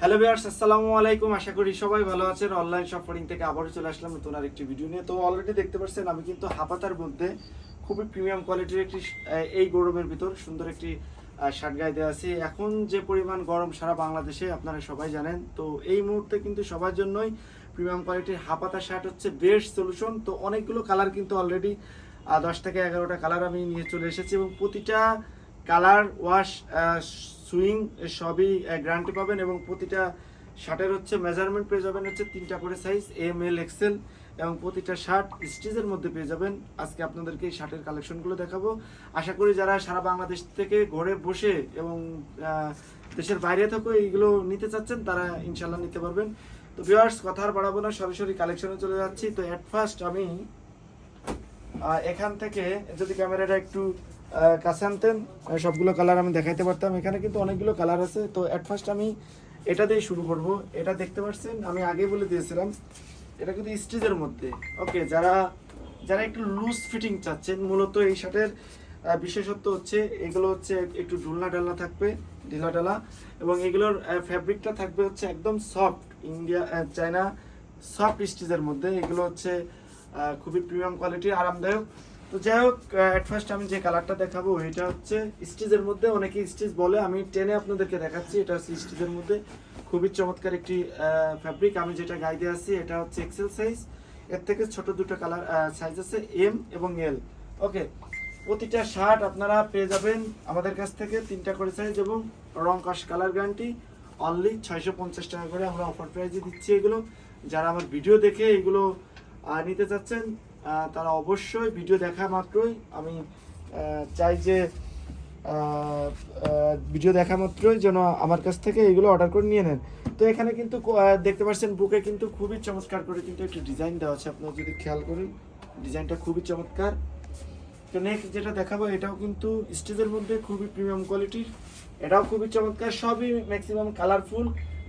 Hello viewers আসসালামু আলাইকুম। আশা করি সবাই ভালো আছেন। অনলাইন শপিং থেকে আবারও চলে আসলাম নতুন আর একটি ভিডিও নিয়ে। তো অলরেডি দেখতে পাচ্ছেন, আমি কিন্তু হাপাতার মধ্যে খুবই প্রিমিয়াম কোয়ালিটির একটি এই গরমের ভিতর সুন্দর একটি শার্ট গায়ে দেওয়া আছে। এখন যে পরিমাণ গরম সারা বাংলাদেশে, আপনারা সবাই জানেন। তো এই মুহূর্তে কিন্তু সবার জন্যই প্রিমিয়াম কোয়ালিটির হাপাতা শার্ট হচ্ছে বেস্ট সলিউশন তো অনেকগুলো কালার কিন্তু অলরেডি দশ থেকে এগারোটা কালার আমি নিয়ে চলে এসেছি এবং প্রতিটা কালার, ওয়াশ সুইং, সবই গ্যারান্টি পাবেন এবং প্রতিটা শার্টের হচ্ছে মেজারমেন্ট পেয়ে যাবেন হচ্ছে তিনটা করে সাইজ এম এল এক্সেল এবং প্রতিটা শার্ট স্টিচের মধ্যে পেয়ে যাবেন। আজকে আপনাদেরকে এই শার্টের কালেকশনগুলো দেখাবো। আশা করি যারা সারা বাংলাদেশ থেকে ঘরে বসে এবং দেশের বাইরে থেকেও এইগুলো নিতে চাচ্ছেন, তারা ইনশাল্লাহ নিতে পারবেন। তো ভিওয়ার্স কথা আর বাড়াবো না, সরাসরি কালেকশনে চলে যাচ্ছি। তো অ্যাট ফার্স্ট আমি এখান থেকে যদি ক্যামেরাটা একটু কাছে আনতেন। সবগুলো কালার আমি দেখাইতে পারতাম। এখানে কিন্তু অনেকগুলো কালার আছে। তো অ্যাট ফার্স্ট আমি এটা দিয়ে শুরু করব। এটা দেখতে পাচ্ছেন? আমি আগে বলে দিয়েছিলাম। এটা কিন্তু স্টিচের মধ্যে। ওকে যারা যারা একটু লুজ ফিটিং চাচ্ছেন, মূলত এই শার্টের বিশেষত্ব হচ্ছে এগুলো হচ্ছে একটু ঢুলনা ডালনা থাকবে, ঢিলা ডালা এবং এগুলোর ফ্যাব্রিকটা থাকবে হচ্ছে একদম সফট ইন্ডিয়া চায়না সফট স্টিচের মধ্যে। এগুলো হচ্ছে খুবই প্রিমিয়াম কোয়ালিটির আরামদায়ক। তো যাই হোক অ্যাট ফার্স্ট আমি যে কালারটা দেখাবো, এটা হচ্ছে স্টিচের মধ্যে অনেকে স্টিচ বলে, আমি টেনে আপনাদেরকে দেখাচ্ছি, এটা হচ্ছে স্টিচের মধ্যে। খুবই চমৎকার একটি ফ্যাব্রিক আমি যেটা গাইডে আছি এটা হচ্ছে এক্সেল সাইজ এর থেকে ছোট দুটো কালার সাইজ আছে এম এবং এল ওকে প্রতিটা শার্ট আপনারা পেয়ে যাবেন আমাদের কাছ থেকে তিনটা করে সাইজ এবং রং কস কালার গ্যারান্টি অনলি ছয়শো পঞ্চাশ টাকা করে আমরা অফার প্রাইজে দিচ্ছি এগুলো। যারা আমার ভিডিও দেখে এগুলো নিতে চাচ্ছেন তারা অবশ্যই ভিডিও দেখা মাত্রই। আমি চাই যে ভিডিও দেখা মাত্রই যেন আমার কাছ থেকে এগুলো অর্ডার করে নিয়ে নেন। তো এখানে কিন্তু দেখতে পাচ্ছেন বুকে কিন্তু খুবই চমৎকার করে কিন্তু একটু ডিজাইন দেওয়া আছে। আপনারা যদি খেয়াল করেন ডিজাইনটা খুবই চমৎকার। তো নেক্সট যেটা দেখাবো, এটাও কিন্তু স্টেজের মধ্যে খুবই প্রিমিয়াম কোয়ালিটির এটাও খুবই চমৎকার, সবই ম্যাক্সিমাম কালারফুল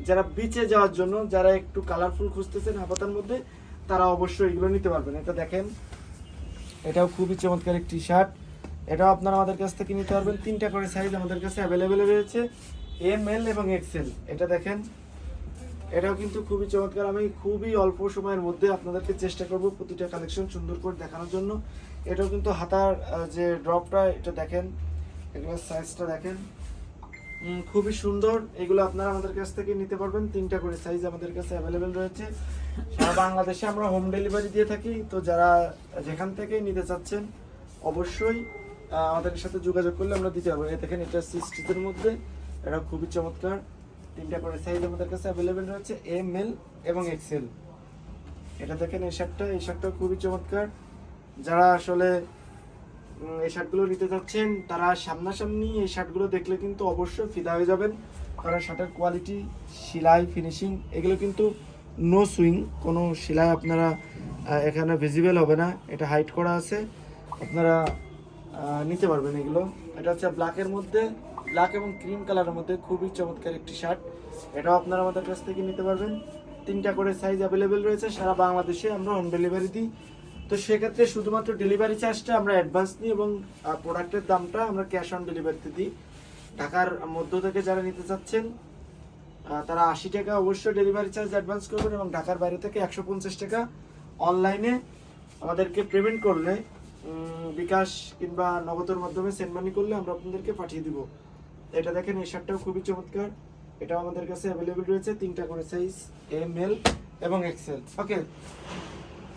যারা বিচে যাওয়ার জন্য, যারা একটু কালারফুল খুঁজতেছেন হাপাতার মধ্যে তারা অবশ্যই এগুলো নিতে পারবেন। এটা দেখেন, এটাও খুবই চমৎকার একটি শার্ট এটাও আপনারা আমাদের কাছ থেকে নিতে পারবেন। তিনটা করে সাইজ আমাদের কাছে অ্যাভেলেবেল রয়েছে। এম এল এবং এক্সেল এটা দেখেন, এটাও কিন্তু খুবই চমৎকার। আমি খুবই অল্প সময়ের মধ্যে আপনাদেরকে চেষ্টা করব প্রতিটা কালেকশন সুন্দর করে দেখানোর জন্য। এটাও কিন্তু হাতার যে ড্রপটা এটা দেখেন, এগুলোর সাইজটা দেখেন। খুবই সুন্দর। এগুলো আপনারা আমাদের কাছ থেকে নিতে পারবেন। তিনটা করে সাইজ আমাদের কাছে অ্যাভেলেবেল রয়েছে। সারা বাংলাদেশে আমরা হোম ডেলিভারি দিয়ে থাকি। তো যারা যেখান থেকে নিতে চাচ্ছেন, অবশ্যই আমাদের সাথে যোগাযোগ করলে আমরা দিতে পারব। দেখেন, এটা সিক্সটিদের মধ্যে। এটা খুবই চমৎকার। তিনটা করে সাইজ আমাদের কাছে অ্যাভেলেবেল রয়েছে। এম এল এবং এক্সেল এটা দেখেন, এই শার্টটা এই শার্টটা খুবই চমৎকার। যারা আসলে এই শার্টগুলো নিতে চাচ্ছেন তারা সামনাসামনি এই শার্টগুলো দেখলে কিন্তু অবশ্যই ফিদা হয়ে যাবেন। কারণ শার্টের কোয়ালিটি সেলাই ফিনিশিং এগুলো কিন্তু নো সুইং কোনো সেলাই আপনারা এখানে ভিজিবল হবে না। এটা হাইট করা আছে, আপনারা নিতে পারবেন এগুলো। এটা হচ্ছে ব্ল্যাকের মধ্যে ব্ল্যাক এবং ক্রিম কালারের মধ্যে খুবই চমৎকার একটি শার্ট। এটাও আপনারা আমাদের কাছ থেকে নিতে পারবেন। তিনটা করে সাইজ অ্যাভেলেবেল রয়েছে, সারা বাংলাদেশে আমরা হোম ডেলিভারি দিই। তো সেক্ষেত্রে শুধুমাত্র ডেলিভারি চার্জটা আমরা অ্যাডভান্স নিই এবং প্রোডাক্টের দামটা আমরা ক্যাশ অন ডেলিভারিতে দিই। ঢাকার মধ্য থেকে যারা নিতে চাচ্ছেন তারা আশি টাকা অবশ্যই ডেলিভারি চার্জ অ্যাডভান্স করবেন এবং ঢাকার বাইরে থেকে একশো পঞ্চাশ টাকা অনলাইনে আমাদেরকে পেমেন্ট করলে বিকাশ কিংবা নগদের মাধ্যমে সেন্ড মানি করলে আমরা আপনাদেরকে পাঠিয়ে দিব। এটা দেখেন, এই শার্টটাও খুবই চমৎকার। এটাও আমাদের কাছে অ্যাভেলেবেল রয়েছে। তিনটা করে সাইজ এম এল এবং এক্সেল ওকে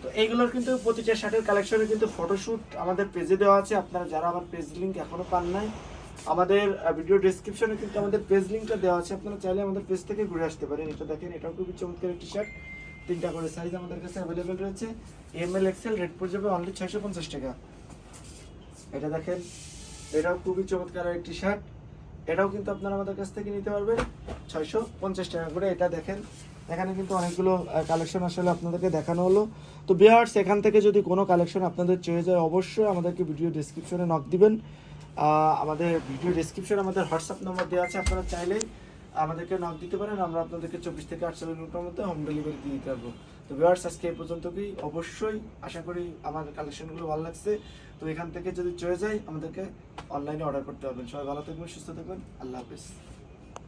তো এইগুলোর কিন্তু প্রতিটা শার্টের কালেকশনে কিন্তু ফটোশুট আমাদের পেজে দেওয়া আছে। আপনারা যারা আমার পেজ লিঙ্ক এখনও পান নাই, আমাদের ভিডিও ডেসক্রিপশনে কিন্তু আমাদের পেজ লিঙ্কটা দেওয়া আছে। আপনারা চাইলে আমাদের পেজ থেকে ঘুরে আসতে পারেন। এটা দেখেন, এটাও খুবই চমৎকার একটি শার্ট তিনটা করে সাইজ আমাদের কাছে অ্যাভেলেবেল রয়েছে। এম এল এক্সেল রেট পড়ে যাবে অনলি ছয়শো পঞ্চাশ টাকা। এটা দেখেন, এটাও খুবই চমৎকার একটি শার্ট এটাও কিন্তু আপনারা আমাদের কাছ থেকে নিতে পারবেন। ছয়শো পঞ্চাশ টাকা করে। এটা দেখেন এখানে কিন্তু অনেকগুলো কালেকশন আসলে আপনাদেরকে দেখানো হলো। তো বিহার্স এখান থেকে যদি কোনো কালেকশন আপনাদের চয়ে যায়, অবশ্যই আমাদেরকে ভিডিও ডিসক্রিপশনে নক দিবেন। আমাদের ভিডিও ডিসক্রিপশনে আমাদের হোয়াটসঅ্যাপ নম্বর দেওয়া আছে, আপনারা চাইলে আমাদেরকে নক দিতে পারেন। আমরা আপনাদেরকে চব্বিশ থেকে আটচল্লিশ মিনিটের মধ্যে হোম ডেলিভারি দিয়ে দিতে পারব। তো ভিউয়ার্স আজকে এই পর্যন্ত কি অবশ্যই আশা করি আমার কালেকশনগুলো ভালো লাগছে। তো এখান থেকে যদি চলে যায়, আমাদেরকে অনলাইনে অর্ডার করতে পারবেন সবাই ভালো থাকবেন, সুস্থ থাকবেন। আল্লাহ হাফিজ।